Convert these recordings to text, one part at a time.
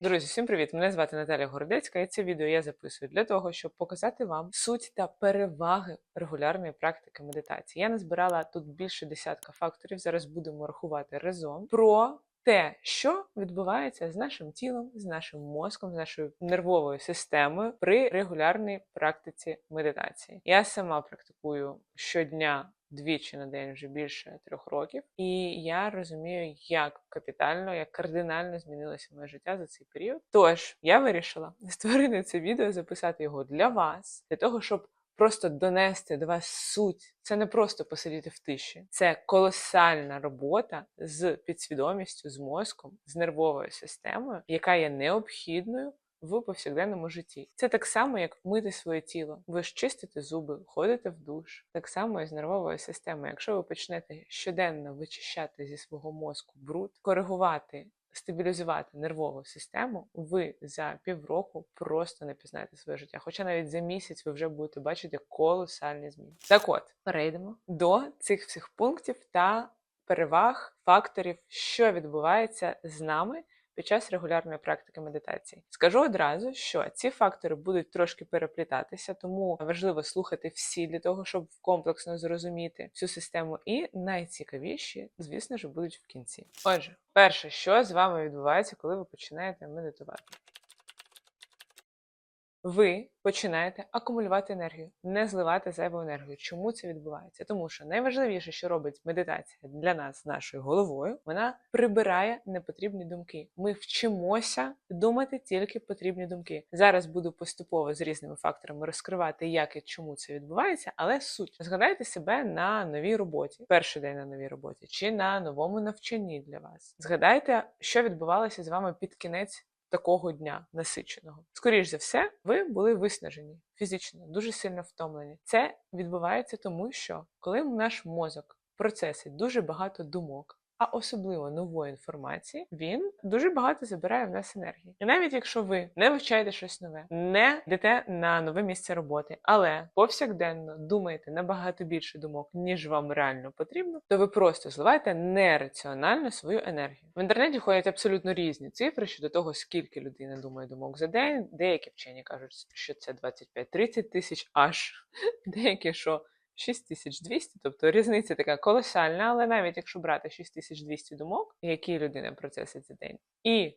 Друзі, всім привіт! Мене звати Наталя Городецька, і це відео я записую для того, щоб показати вам суть та переваги регулярної практики медитації. Я назбирала тут більше десятка факторів. Зараз будемо рахувати разом про те, що відбувається з нашим тілом, з нашим мозком, з нашою нервовою системою при регулярній практиці медитації. Я сама практикую щодня двічі на день вже більше трьох років, і я розумію, як капітально, як кардинально змінилося моє життя за цей період. Тож я вирішила створити це відео, записати його для вас, для того, щоб. Просто донести до вас суть. Це не просто посидіти в тиші, це колосальна робота з підсвідомістю, з мозком, з нервовою системою, яка є необхідною в повсякденному житті. Це так само, як мити своє тіло. Ви ж чистите зуби, ходите в душ. Так само і з нервовою системою. Якщо ви почнете щоденно вичищати зі свого мозку бруд, коригувати. Стабілізувати нервову систему, ви за півроку просто не пізнаєте своє життя. Хоча навіть за місяць ви вже будете бачити колосальні зміни. Так от, перейдемо до цих всіх пунктів та переваг, факторів, що відбувається з нами під час регулярної практики медитації. Скажу одразу, що ці фактори будуть трошки переплітатися, тому важливо слухати всі для того, щоб комплексно зрозуміти всю систему. І найцікавіші, звісно ж, будуть в кінці. Отже, перше, що з вами відбувається, коли ви починаєте медитувати. Ви починаєте акумулювати енергію, не зливати зайву енергію. Чому це відбувається? Тому що найважливіше, що робить медитація для нас, нашою головою, вона прибирає непотрібні думки. Ми вчимося думати тільки потрібні думки. Зараз буду поступово з різними факторами розкривати, як і чому це відбувається, але суть згадайте себе на новій роботі, перший день на новій роботі, чи на новому навчанні для вас. Згадайте, що відбувалося з вами під кінець такого дня насиченого. Скоріш за все, ви були виснажені фізично, дуже сильно втомлені. Це відбувається тому, що коли наш мозок процесить дуже багато думок. А особливо нової інформації, він дуже багато забирає в нас енергії. І навіть якщо ви не вивчаєте щось нове, не йдете на нове місце роботи, але повсякденно думаєте набагато більше думок, ніж вам реально потрібно, то ви просто зливаєте нераціонально свою енергію. В інтернеті ходять абсолютно різні цифри щодо того, скільки людина думає думок за день. Деякі вчені кажуть, що це 25-30 тисяч, аж деякі що. 6200, тобто різниця така колосальна, але навіть якщо брати 6200 думок, які людина процесить за день, і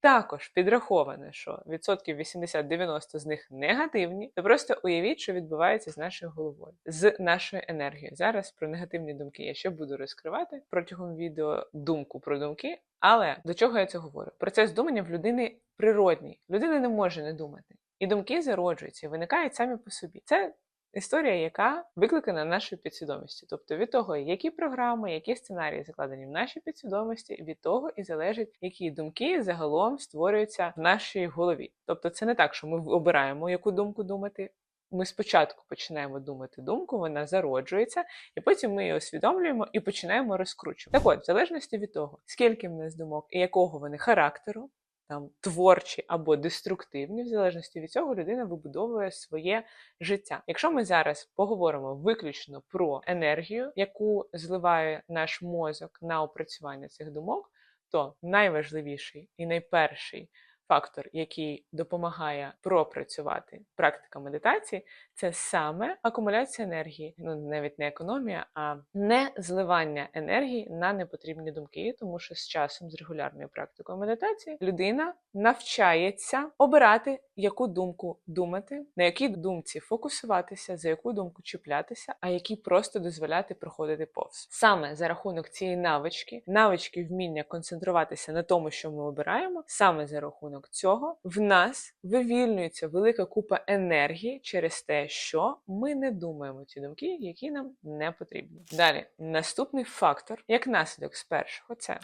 також підраховано, що відсотків 80-90 з них негативні, то просто уявіть, що відбувається з нашою головою, з нашою енергією. Зараз про негативні думки я ще буду розкривати протягом відео думку про думки. Але до чого я це говорю? Процес думання в людини природній. Людина не може не думати. І думки зароджуються виникають самі по собі. Це Історія, яка викликана нашою підсвідомістю, тобто від того, які програми, які сценарії закладені в нашій підсвідомості, від того і залежить, які думки загалом створюються в нашій голові. Тобто, це не так, що ми обираємо, яку думку думати. Ми спочатку починаємо думати думку, вона зароджується, і потім ми її усвідомлюємо і починаємо розкручувати. Так от, в залежності від того, скільки в нас думок і якого вони характеру, там творчі або деструктивні, в залежності від цього людина вибудовує своє життя. Якщо ми зараз поговоримо виключно про енергію, яку зливає наш мозок на опрацювання цих думок, то найважливіший і найперший фактор, який допомагає пропрацювати практика медитації, це саме акумуляція енергії. Ну навіть не економія, а не зливання енергії на непотрібні думки, тому що з часом, з регулярною практикою медитації, людина навчається обирати, яку думку думати, на якій думці фокусуватися, за яку думку чіплятися, а які просто дозволяти проходити повз. Саме за рахунок цієї навички, навички вміння концентруватися на тому, що ми обираємо, саме за рахунок цього в нас вивільнюється велика купа енергії через те, що ми не думаємо ті думки, які нам не потрібні. Далі, наступний фактор, як наслідок з першого, це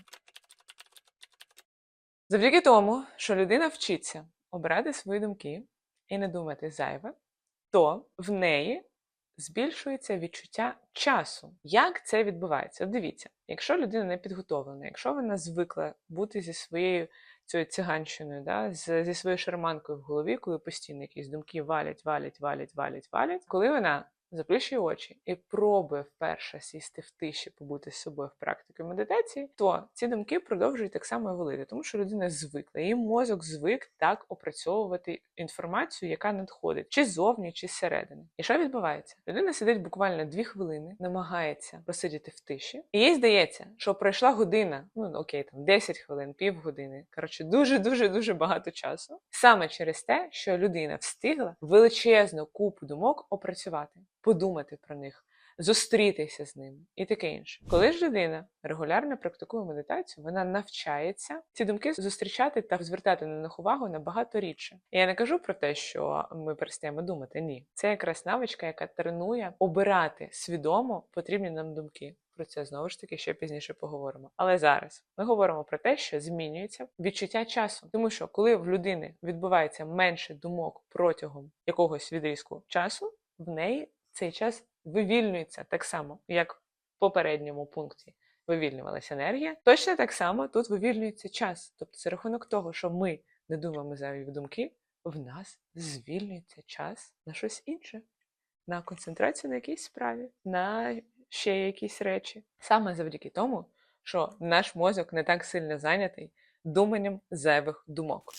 завдяки тому, що людина вчиться обирати свої думки і не думати зайве, то в неї збільшується відчуття часу. Як це відбувається? Дивіться, якщо людина не підготовлена, якщо вона звикла бути зі своєю цією циганщиною, да, зі своєю шарманкою в голові, коли постійно якісь думки валять, валять, валять, валять, валять, коли вона заплющує очі і пробує вперше сісти в тиші, побути з собою в практиці медитації, то ці думки продовжують так само і валити, тому що людина звикла, її мозок звик так опрацьовувати інформацію, яка надходить чи ззовні, чи зсередини. І що відбувається? Людина сидить буквально дві хвилини, намагається посидіти в тиші, і їй здається, що пройшла година, ну окей, там 10 хвилин, півгодини. Коротше, дуже дуже дуже багато часу. Саме через те, що людина встигла величезну купу думок опрацювати, подумати про них. Зустрітися з ними і таке інше. Коли ж людина регулярно практикує медитацію, вона навчається ці думки зустрічати та звертати на них увагу набагато рідше. Я не кажу про те, що ми перестаємо думати. Ні, це якраз навичка, яка тренує обирати свідомо потрібні нам думки. Про це знову ж таки ще пізніше поговоримо. Але зараз ми говоримо про те, що змінюється відчуття часу, тому що коли в людини відбувається менше думок протягом якогось відрізку часу, в неї цей час вивільнюється так само, як в попередньому пункті вивільнювалася енергія. Точно так само тут вивільнюється час. Тобто, за рахунок того, що ми не думаємо зайві думки, в нас звільнюється час на щось інше, на концентрацію на якійсь справі, на ще якісь речі. Саме завдяки тому, що наш мозок не так сильно зайнятий думанням зайвих думок.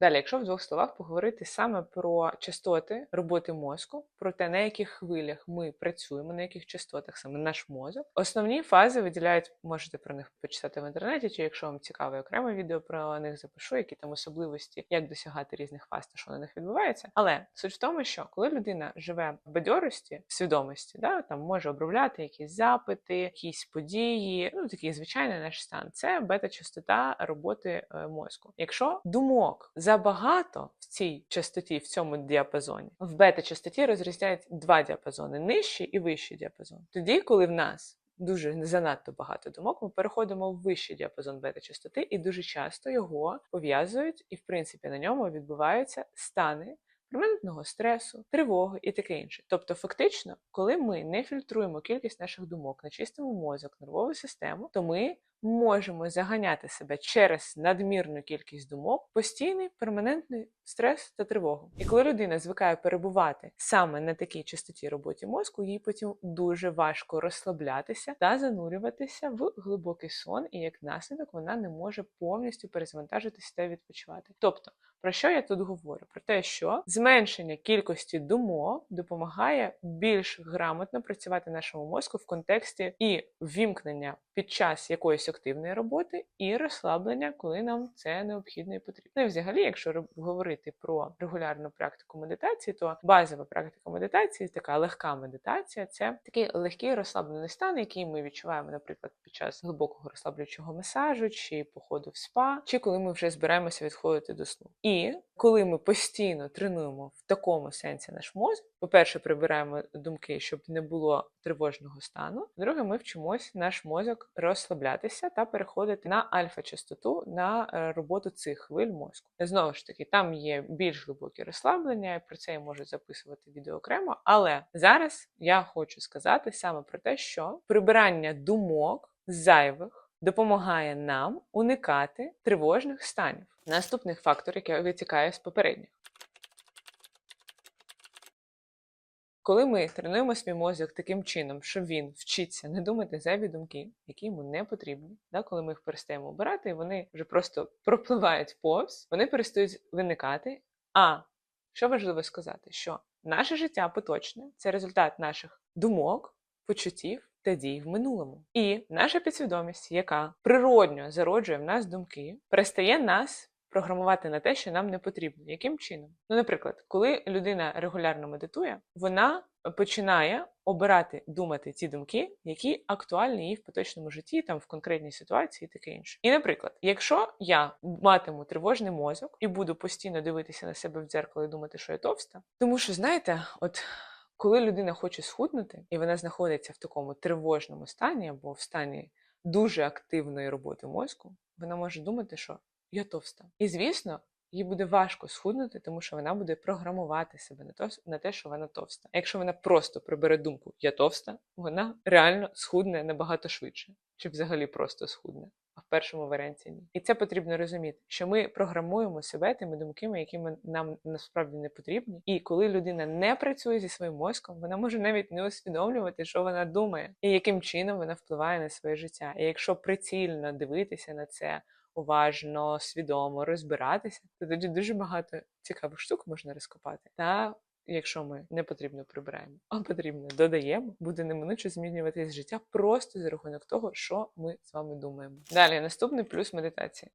Далі, якщо в двох словах поговорити саме про частоти роботи мозку, про те, на яких хвилях ми працюємо, на яких частотах саме наш мозок, основні фази виділяють, можете про них почитати в інтернеті, чи якщо вам цікаве окреме відео про них запишу, які там особливості, як досягати різних фаз та що на них відбувається. Але суть в тому, що коли людина живе в бадьорості, свідомості, да, там може обробляти якісь запити, якісь події, ну такий звичайний наш стан. Це бета-частота роботи е, мозку. Якщо думок забагато в цій частоті, в цьому діапазоні, в бета-частоті розрізняють два діапазони нижчий і вищий діапазон. Тоді, коли в нас дуже занадто багато думок, ми переходимо в вищий діапазон бета-частоти, і дуже часто його пов'язують, і в принципі на ньому відбуваються стани. Перманентного стресу, тривоги і таке інше. Тобто, фактично, коли ми не фільтруємо кількість наших думок, не чистимо мозок, нервову систему, то ми можемо заганяти себе через надмірну кількість думок, постійний перманентний стрес та тривогу. І коли людина звикає перебувати саме на такій частоті роботі мозку, їй потім дуже важко розслаблятися та занурюватися в глибокий сон, і як наслідок вона не може повністю перезвантажитися та відпочивати. Тобто, про що я тут говорю? Про те, що зменшення кількості думок допомагає більш грамотно працювати нашому мозку в контексті і ввімкнення під час якоїсь активної роботи, і розслаблення, коли нам це необхідно і потрібно. Ну і взагалі, якщо говорити про регулярну практику медитації, то базова практика медитації, така легка медитація, це такий легкий розслаблений стан, який ми відчуваємо, наприклад, під час глибокого розслаблюючого масажу, чи походу в спа, чи коли ми вже збираємося відходити до сну. І коли ми постійно тренуємо в такому сенсі наш мозок, по-перше, прибираємо думки, щоб не було тривожного стану. Друге, ми вчимось наш мозок розслаблятися та переходити на альфа-частоту на е, роботу цих хвиль мозку. Знову ж таки, там є більш глибокі розслаблення, і про це я можу записувати відео окремо. Але зараз я хочу сказати саме про те, що прибирання думок зайвих. Допомагає нам уникати тривожних станів. Наступний фактор, який витікає з попередніх. Коли ми тренуємо свій мозок таким чином, що він вчиться не думати зайві думки, які йому не потрібні, да, коли ми їх перестаємо обирати, вони вже просто пропливають повз, вони перестають виникати. А що важливо сказати, що наше життя поточне це результат наших думок, почуттів та дій в минулому. І наша підсвідомість, яка природньо зароджує в нас думки, перестає нас програмувати на те, що нам не потрібно. Яким чином? Ну, наприклад, коли людина регулярно медитує, вона починає обирати думати ті думки, які актуальні їй в поточному житті, там в конкретній ситуації, і таке інше. І, наприклад, якщо я матиму тривожний мозок і буду постійно дивитися на себе в дзеркало і думати, що я товста, тому що знаєте, от. Коли людина хоче схуднути, і вона знаходиться в такому тривожному стані або в стані дуже активної роботи мозку, вона може думати, що я товста. І звісно, їй буде важко схуднути, тому що вона буде програмувати себе на то на те, що вона товста. А якщо вона просто прибере думку Я товста, вона реально схудне набагато швидше, чи взагалі просто схудне. А в першому варіанті ні. І це потрібно розуміти, що ми програмуємо себе тими думками, які нам насправді не потрібні. І коли людина не працює зі своїм мозком, вона може навіть не усвідомлювати, що вона думає, і яким чином вона впливає на своє життя. І якщо прицільно дивитися на це, уважно, свідомо розбиратися, то тоді дуже багато цікавих штук можна розкопати. Та якщо ми не потрібно прибираємо, а потрібно додаємо, буде неминуче змінюватись життя просто за рахунок того, що ми з вами думаємо. Далі наступний плюс медитації.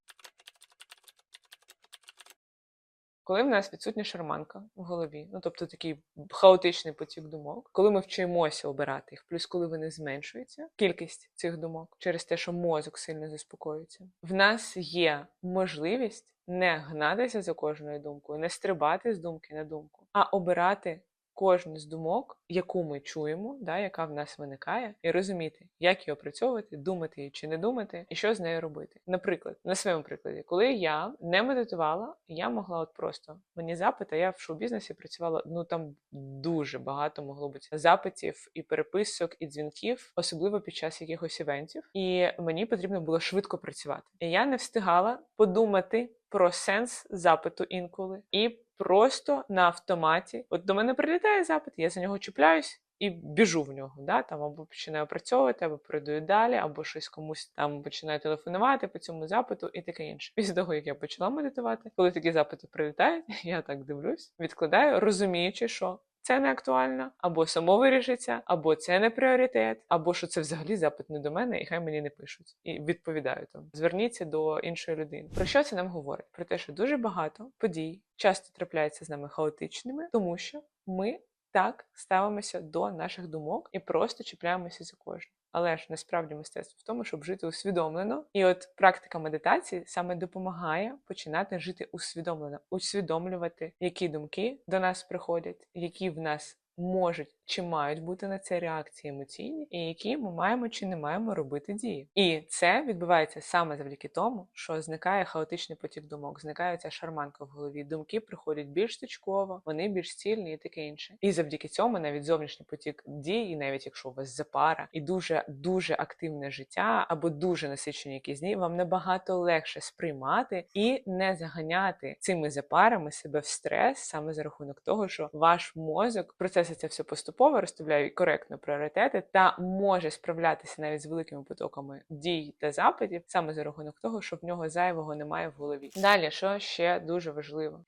Коли в нас відсутня шарманка в голові, ну тобто такий хаотичний потік думок, коли ми вчимося обирати їх, плюс коли вони зменшуються, кількість цих думок через те, що мозок сильно заспокоюється, в нас є можливість не гнатися за кожною думкою, не стрибати з думки на думку, а обирати кожну з думок, яку ми чуємо, да, яка в нас виникає, і розуміти, як її опрацьовувати, думати її чи не думати, і що з нею робити. Наприклад, на своєму прикладі, коли я не медитувала, я могла от просто мені запит, а я в шоу-бізнесі працювала. Ну там дуже багато могло бути запитів і переписок, і дзвінків, особливо під час якихось івентів. І мені потрібно було швидко працювати. І я не встигала подумати про сенс запиту інколи і просто на автоматі. От до мене прилітає запит, я за нього чіпляюсь. І біжу в нього, да, там або починаю працювати, або передаю далі, або щось комусь там починаю телефонувати по цьому запиту і таке інше. Після того, як я почала медитувати, коли такі запити прилітають, я так дивлюсь, відкладаю, розуміючи, що це не актуально, або само вирішиться, або це не пріоритет, або що це взагалі запит не до мене, і хай мені не пишуть. І відповідаю там. Зверніться до іншої людини. Про що це нам говорить? Про те, що дуже багато подій часто трапляються з нами хаотичними, тому що ми так ставимося до наших думок і просто чіпляємося за кожну. Але ж насправді мистецтво в тому, щоб жити усвідомлено. І от практика медитації саме допомагає починати жити усвідомлено, усвідомлювати, які думки до нас приходять, які в нас можуть чи мають бути на це реакції емоційні, і які ми маємо чи не маємо робити дії. І це відбувається саме завдяки тому, що зникає хаотичний потік думок, зникає ця шарманка в голові. Думки приходять більш точково, вони більш цільні і таке інше. І завдяки цьому навіть зовнішній потік дій, і навіть якщо у вас запара і дуже дуже активне життя або дуже насичені якісь дні, вам набагато легше сприймати і не заганяти цими запарами себе в стрес саме за рахунок того, що ваш мозок процесить це все поступово, розставляє коректно пріоритети та може справлятися навіть з великими потоками дій та запитів саме за рахунок того, що в нього зайвого немає в голові. Далі, що ще дуже важливо.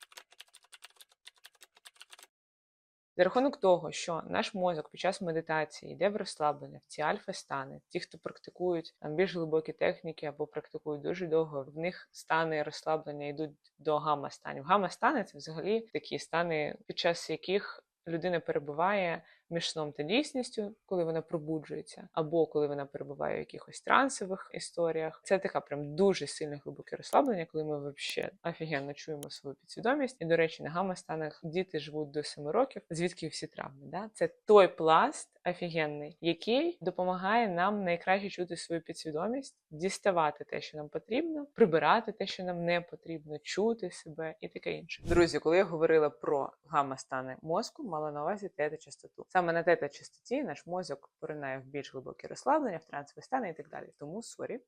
За рахунок того, що наш мозок під час медитації йде в розслаблення, в ці альфа-стани, ті, хто практикують там більш глибокі техніки або практикують дуже довго, в них стани розслаблення йдуть до гамма-станів. Гамма-стани це взагалі такі стани, під час яких людина перебуває між сном та дійсністю, коли вона пробуджується, або коли вона перебуває в якихось трансових історіях. Це така прям дуже сильне глибоке розслаблення, коли ми взагалі офігенно чуємо свою підсвідомість. І, до речі, на гамма-станах діти живуть до 7 років, звідки всі травми. Да? Це той пласт офігенний, який допомагає нам найкраще чути свою підсвідомість, діставати те, що нам потрібно, прибирати те, що нам не потрібно, чути себе і таке інше. Друзі, коли я говорила про гамма-стани мозку, мала на увазі тета-частоту. Саме на тета-частоті наш мозок поринає в більш глибокі розслаблення, в трансові стани і так далі. Тому сорі.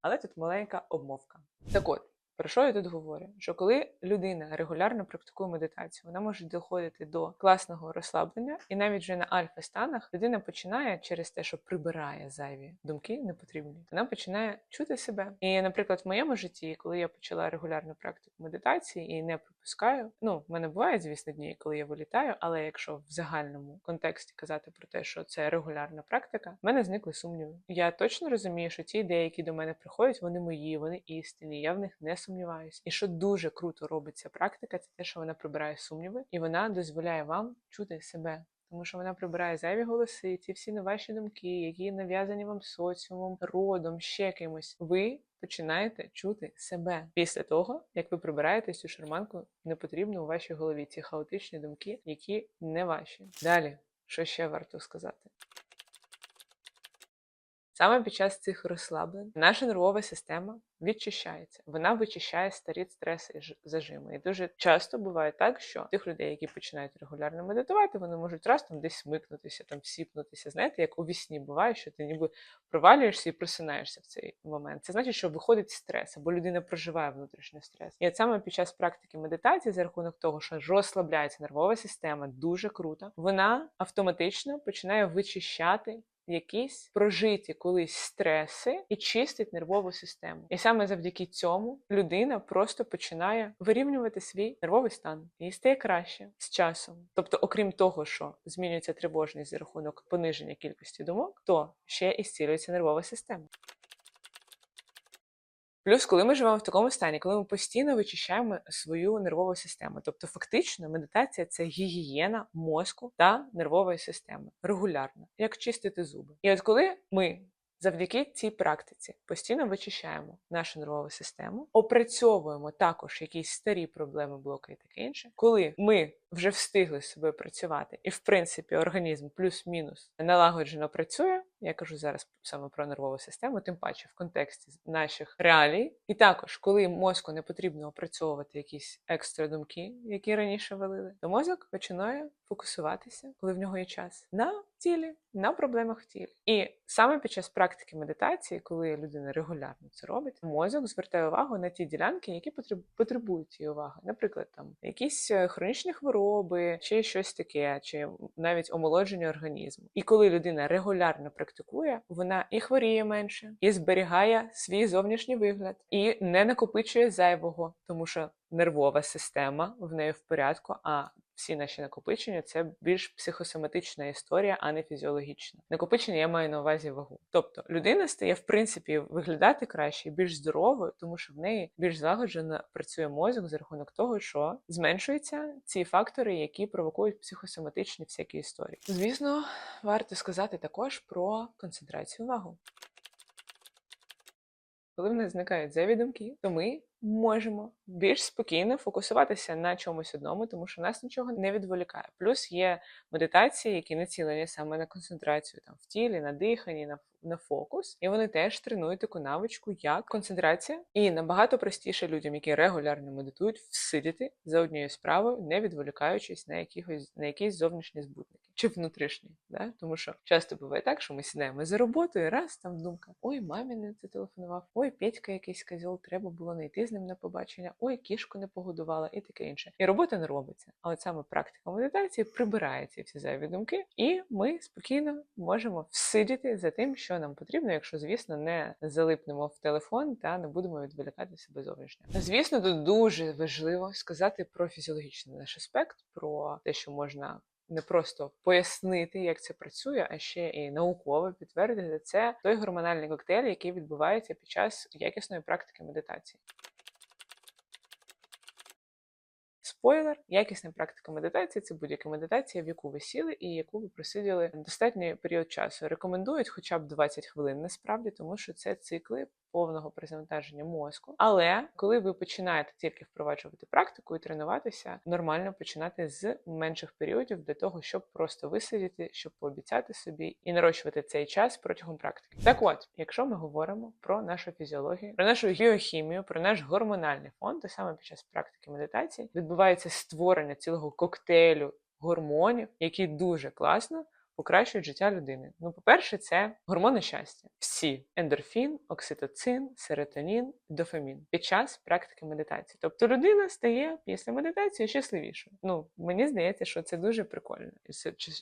Але тут маленька обмовка. Так от. Про що я тут говорю? Що коли людина регулярно практикує медитацію, вона може доходити до класного розслаблення, і навіть вже на альфа-станах людина починає через те, що прибирає зайві думки, непотрібні, вона починає чути себе. І, наприклад, в моєму житті, коли я почала регулярну практику медитації і не пропускаю, ну в мене бувають, звісно, дні, коли я вилітаю, але якщо в загальному контексті казати про те, що це регулярна практика, в мене зникли сумніви. Я точно розумію, що ті ідеї, які до мене приходять, вони мої, вони істинні. Я в них не сумніваюсь. І що дуже круто робить ця практика, це те, що вона прибирає сумніви, і вона дозволяє вам чути себе. Тому що вона прибирає зайві голоси, ці всі не ваші думки, які нав'язані вам соціумом, родом, ще кимось. Ви починаєте чути себе після того, як ви прибираєте цю шарманку непотрібну у вашій голові, ці хаотичні думки, які не ваші. Далі, що ще варто сказати? Саме під час цих розслаблень наша нервова система відчищається. Вона вичищає старі стреси і зажими. І дуже часто буває так, що тих людей, які починають регулярно медитувати, вони можуть раз там десь смикнутися, там сіпнутися. Знаєте, як у вісні буває, що ти ніби провалюєшся і просинаєшся в цей момент. Це значить, що виходить стрес, або людина проживає внутрішній стрес. І от саме під час практики медитації, за рахунок того, що розслабляється нервова система, дуже круто, вона автоматично починає вичищати. Якісь прожиті колись стреси і чистить нервову систему. І саме завдяки цьому людина просто починає вирівнювати свій нервовий стан. І стає краще з часом. Тобто, окрім того, що змінюється тривожність за рахунок пониження кількості думок, то ще і зцілюється нервова система. Плюс, коли ми живемо в такому стані, коли ми постійно вичищаємо свою нервову систему, тобто фактично медитація це гігієна мозку та нервової системи регулярно, як чистити зуби. І от коли ми завдяки цій практиці постійно вичищаємо нашу нервову систему, опрацьовуємо також якісь старі проблеми, блоки і таке інше, коли ми вже встигли з собою працювати, і в принципі організм плюс-мінус налагоджено працює. Я кажу зараз саме про нервову систему, тим паче в контексті наших реалій. І також, коли мозку не потрібно опрацьовувати якісь екстра думки, які раніше валили, то мозок починає фокусуватися, коли в нього є час, на тілі, на проблемах тілі. І саме під час практики медитації, коли людина регулярно це робить, мозок звертає увагу на ті ділянки, які потреб- потребують цієї уваги. Наприклад, там якісь е, хронічні хвороби, чи щось таке, чи навіть омолодження організму. І коли людина регулярно практикує, вона і хворіє менше, і зберігає свій зовнішній вигляд, і не накопичує зайвого, тому що нервова система в неї в порядку. а всі наші накопичення це більш психосоматична історія, а не фізіологічна. Накопичення я маю на увазі вагу. Тобто людина стає в принципі виглядати краще, більш здоровою, тому що в неї більш злагоджено працює мозок за рахунок того, що зменшуються ці фактори, які провокують психосоматичні всякі історії. Звісно, варто сказати також про концентрацію увагу. Коли в нас зникають зайві думки, то ми можемо більш спокійно фокусуватися на чомусь одному, тому що нас нічого не відволікає. Плюс є медитації, які націлені саме на концентрацію там в тілі, на диханні, на на фокус, і вони теж тренують таку навичку, як концентрація, і набагато простіше людям, які регулярно медитують, всидіти за однією справою, не відволікаючись на якихось на якісь зовнішні збутники чи внутрішні. Да? Тому що часто буває так, що ми сідаємо за роботою, раз там думка: ой, мамі не зателефонував, ой, Петька якийсь козьол, треба було не йти з ним на побачення, ой, кішку не погодувала і таке інше. І робота не робиться. А от саме практика медитації прибирає ці всі зайві думки, і ми спокійно можемо всидіти за тим, що нам потрібно, якщо, звісно, не залипнемо в телефон та не будемо відволікати себе зовнішньо. Звісно, тут дуже важливо сказати про фізіологічний наш аспект, про те, що можна. Не просто пояснити, як це працює, а ще і науково підтвердити це той гормональний коктейль, який відбувається під час якісної практики медитації. Спойлер, якісна практика медитації це будь-яка медитація, в яку ви сіли і яку ви просиділи достатній період часу. Рекомендують хоча б 20 хвилин, насправді, тому що це цикли повного перезавантаження мозку. Але коли ви починаєте тільки впроваджувати практику і тренуватися, нормально починати з менших періодів для того, щоб просто висидіти, щоб пообіцяти собі і нарощувати цей час протягом практики. Так от, якщо ми говоримо про нашу фізіологію, про нашу геохімію, про наш гормональний фон, то саме під час практики медитації відбувається створення цілого коктейлю гормонів, які дуже класно покращують життя людини. Ну, по-перше, це гормони щастя. Всі ендорфін, окситоцин, серотонін, дофамін під час практики медитації. Тобто людина стає після медитації щасливішою. Ну, мені здається, що це дуже прикольно, і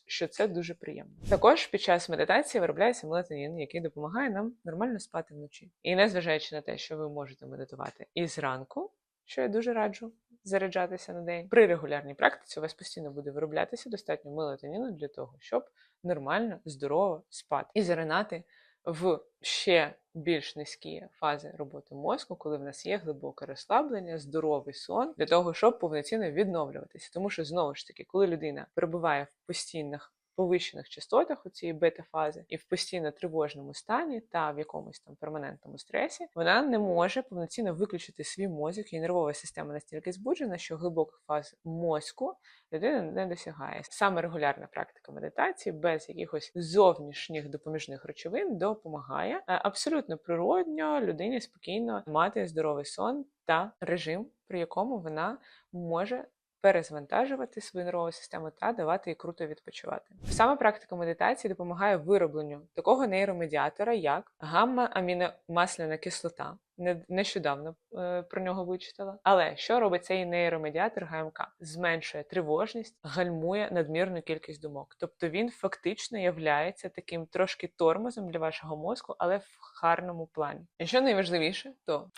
що це дуже приємно. Також під час медитації виробляється мелатонін, який допомагає нам нормально спати вночі. І незважаючи на те, що ви можете медитувати і зранку, що я дуже раджу заряджатися на день. При регулярній практиці у вас постійно буде вироблятися достатньо мелатоніну для того, щоб нормально, здорово спати і заринати в ще більш низькі фази роботи мозку, коли в нас є глибоке розслаблення, здоровий сон для того, щоб повноцінно відновлюватися. Тому що знову ж таки, коли людина перебуває в постійних повищених частотах у цієї бета-фази і в постійно тривожному стані та в якомусь там перманентному стресі, вона не може повноцінно виключити свій мозок, і нервова система настільки збуджена, що глибоких фаз мозку людина не досягає. Саме регулярна практика медитації без якихось зовнішніх допоміжних речовин допомагає е, абсолютно природньо людині спокійно мати здоровий сон та режим, при якому вона може перезвантажувати свою нервову систему та давати їй круто відпочивати. Саме практика медитації допомагає виробленню такого нейромедіатора, як гамма-аміномасляна кислота. Не- Нещодавно е, про нього вичитала. Але що робить цей нейромедіатор ГМК? Зменшує тривожність, гальмує надмірну кількість думок. Тобто він фактично являється таким трошки тормозом для вашого мозку, але в гарному плані. І що найважливіше, то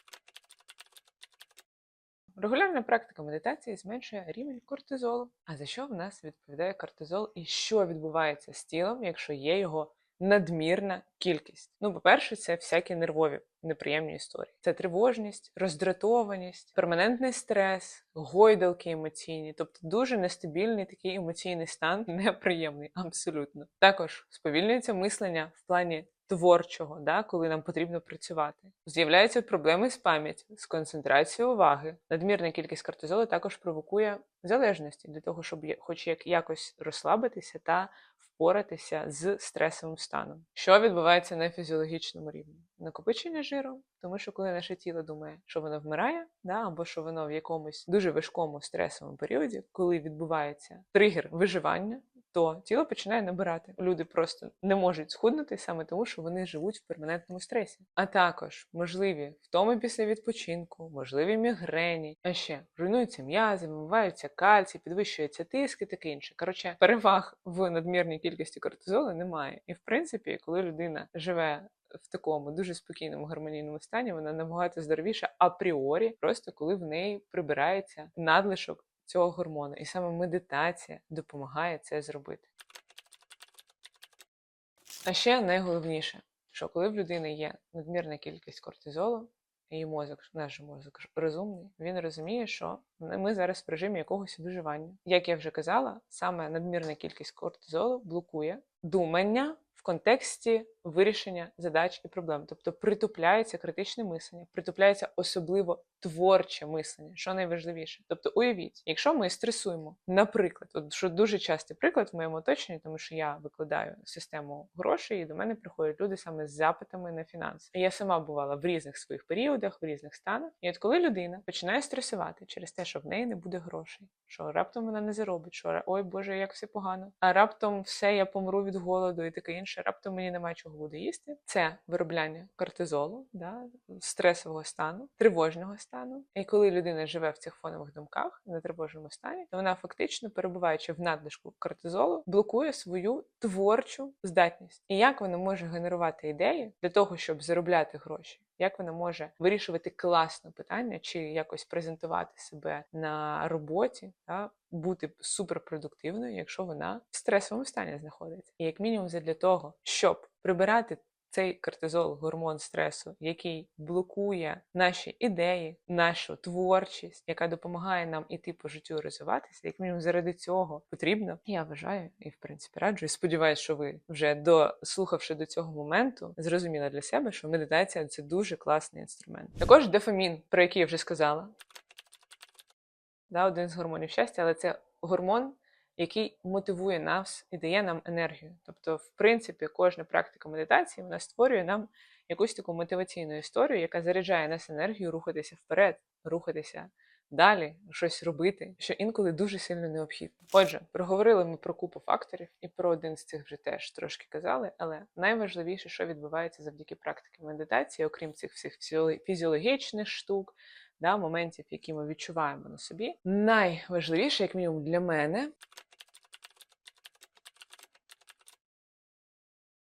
Регулярна практика медитації зменшує рівень кортизолу. А за що в нас відповідає кортизол і що відбувається з тілом, якщо є його надмірна кількість? Ну, по-перше, це всякі нервові неприємні історії. Це тривожність, роздратованість, перманентний стрес, гойдалки емоційні, тобто дуже нестабільний такий емоційний стан, неприємний, абсолютно. Також сповільнюється мислення в плані творчого, да, коли нам потрібно працювати. З'являються проблеми з пам'яттю, з концентрацією уваги. Надмірна кількість кортизолу також провокує залежності для того, щоб хоч як якось розслабитися та впоратися з стресовим станом. Що відбувається на фізіологічному рівні? Накопичення жиру, тому що коли наше тіло думає, що воно вмирає, да, або що воно в якомусь дуже важкому стресовому періоді, коли відбувається тригер виживання, то тіло починає набирати. Люди просто не можуть схуднути саме тому, що вони живуть в перманентному стресі. А також можливі втоми після відпочинку, можливі мігрені, а ще руйнуються м'язи, вимиваються кальцій, підвищується тиск і таке інше. Коротше, переваг в надмірній кількості кортизолу немає. І в принципі, коли людина живе в такому дуже спокійному гармонійному стані, вона набагато здоровіша апріорі, просто коли в неї прибирається надлишок цього гормону. І саме медитація допомагає це зробити. А ще найголовніше, що коли в людини є надмірна кількість кортизолу, її мозок, наш мозок розумний, він розуміє, що ми зараз в режимі якогось виживання. Як я вже казала, саме надмірна кількість кортизолу блокує думання в контексті вирішення задач і проблем. Тобто притупляється критичне мислення, притупляється особливо творче мислення, що найважливіше. Тобто, уявіть, якщо ми стресуємо, наприклад, от що дуже частий приклад в моєму оточенні, тому що я викладаю систему грошей, і до мене приходять люди саме з запитами на фінанси. Я сама бувала в різних своїх періодах, в різних станах. І от коли людина починає стресувати через те, що в неї не буде грошей, що раптом вона не заробить, що ой Боже, як все погано, а раптом все, я помру від голоду і таке інше, раптом мені немає чого буде їсти. Це виробляння кортизолу, да, стресового стану, тривожного стану. І коли людина живе в цих фонових думках на тривожному стані, то вона фактично, перебуваючи в надлишку кортизолу, блокує свою творчу здатність. І як вона може генерувати ідеї для того, щоб заробляти гроші? Як вона може вирішувати класне питання, чи якось презентувати себе на роботі, та бути суперпродуктивною, якщо вона в стресовому стані знаходиться? І як мінімум, для того, щоб прибирати цей кортизол, гормон стресу, який блокує наші ідеї, нашу творчість, яка допомагає нам іти по життю розвиватися. Як мінімум, заради цього потрібно. Я вважаю і в принципі раджу. І сподіваюся, що ви вже дослухавши до цього моменту, зрозуміли для себе, що медитація це дуже класний інструмент. Також дофамін, про який я вже сказала. Да, один з гормонів щастя, але це гормон, який мотивує нас і дає нам енергію. Тобто, в принципі, кожна практика медитації вона створює нам якусь таку мотиваційну історію, яка заряджає нас енергію рухатися вперед, рухатися далі, щось робити, що інколи дуже сильно необхідно. Отже, проговорили ми про купу факторів, і про один з цих вже теж трошки казали, але найважливіше, що відбувається завдяки практиці медитації, окрім цих всіх фізіоло- фізіологічних штук. Да, моментів, які ми відчуваємо на собі, найважливіше, як мінімум для мене,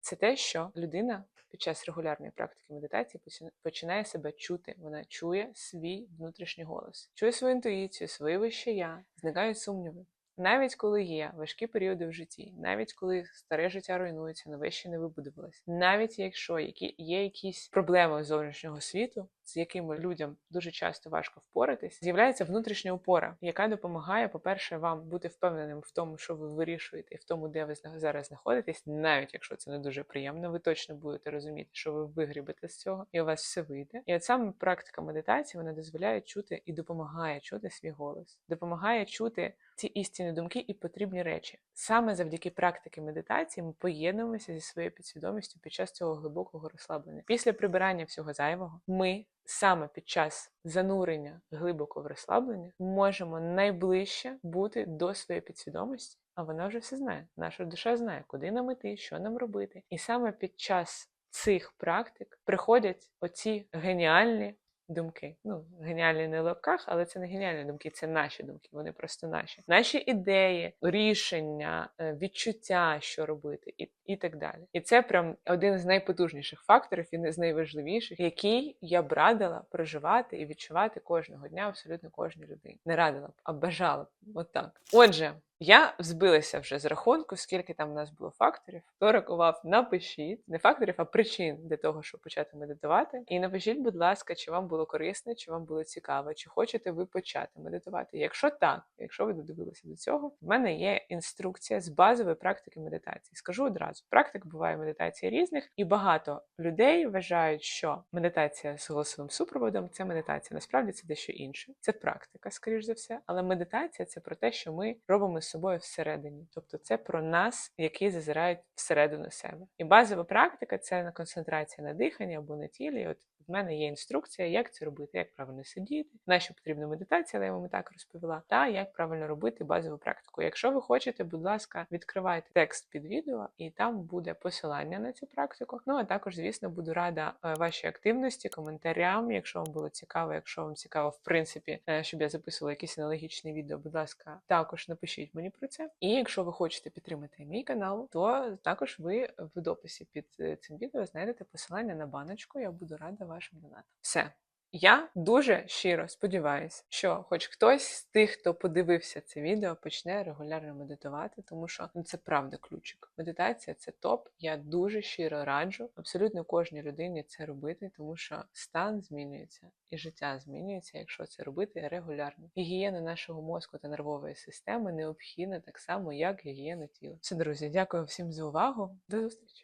це те, що людина під час регулярної практики медитації почи- починає себе чути. Вона чує свій внутрішній голос, чує свою інтуїцію, своє вище я, зникають сумніви. Навіть коли є важкі періоди в житті, навіть коли старе життя руйнується, нове ще не вибудувалось, навіть якщо є якісь проблеми зовнішнього світу, з якими людям дуже часто важко впоратись, з'являється внутрішня опора, яка допомагає, по-перше, вам бути впевненим в тому, що ви вирішуєте, і в тому, де ви зараз знаходитесь, навіть якщо це не дуже приємно, ви точно будете розуміти, що ви вигрібете з цього, і у вас все вийде. І от саме практика медитації вона дозволяє чути і допомагає чути свій голос, допомагає чути ці істинні думки і потрібні речі. Саме завдяки практики медитації ми поєднуємося зі своєю підсвідомістю під час цього глибокого розслаблення. Після прибирання всього зайвого ми саме під час занурення глибоко в розслаблення можемо найближче бути до своєї підсвідомості, а вона вже все знає. Наша душа знає, куди нам іти, що нам робити. І саме під час цих практик приходять оці геніальні думки. Ну, геніальні не в лапках, але це не геніальні думки, це наші думки. Вони просто наші. Наші ідеї, рішення, е, відчуття, що робити, і, і так далі. І це прям один з найпотужніших факторів і з найважливіших, який я б радила проживати і відчувати кожного дня абсолютно кожній людині. Не радила б, а бажала б. Отак. Отже. Я збилася вже з рахунку, скільки там в нас було факторів. Хто рахував, напишіть не факторів, а причин для того, щоб почати медитувати. І напишіть, будь ласка, чи вам було корисно, чи вам було цікаво, чи хочете ви почати медитувати. Якщо так, якщо ви додивилися до цього, в мене є інструкція з базової практики медитації. Скажу одразу: практик буває медитації різних, і багато людей вважають, що медитація з голосовим супроводом це медитація. Насправді це дещо інше. Це практика, скоріш за все, але медитація це про те, що ми робимо собою всередині, тобто це про нас, які зазирають всередину себе. І базова практика це на концентрація на диханні або на тілі. От в мене є інструкція, як це робити, як правильно сидіти, на що потрібна медитація, але я вам і так розповіла, та як правильно робити базову практику. Якщо ви хочете, будь ласка, відкривайте текст під відео, і там буде посилання на цю практику. Ну а також, звісно, буду рада е, вашій активності, коментарям, якщо вам було цікаво, якщо вам цікаво, в принципі, е, щоб я записувала якісь аналогічні відео, будь ласка, також напишіть мені про це. І якщо ви хочете підтримати мій канал, то також ви в дописі під е, цим відео знайдете посилання на баночку. Я буду рада вашим донатам. Все. Я дуже щиро сподіваюся, що хоч хтось з тих, хто подивився це відео, почне регулярно медитувати, тому що ну, це правда ключик. Медитація це топ. Я дуже щиро раджу абсолютно кожній людині це робити, тому що стан змінюється і життя змінюється, якщо це робити регулярно. Гігієна нашого мозку та нервової системи необхідна так само, як гігієна тіла. Все, друзі, дякую всім за увагу. До зустрічі!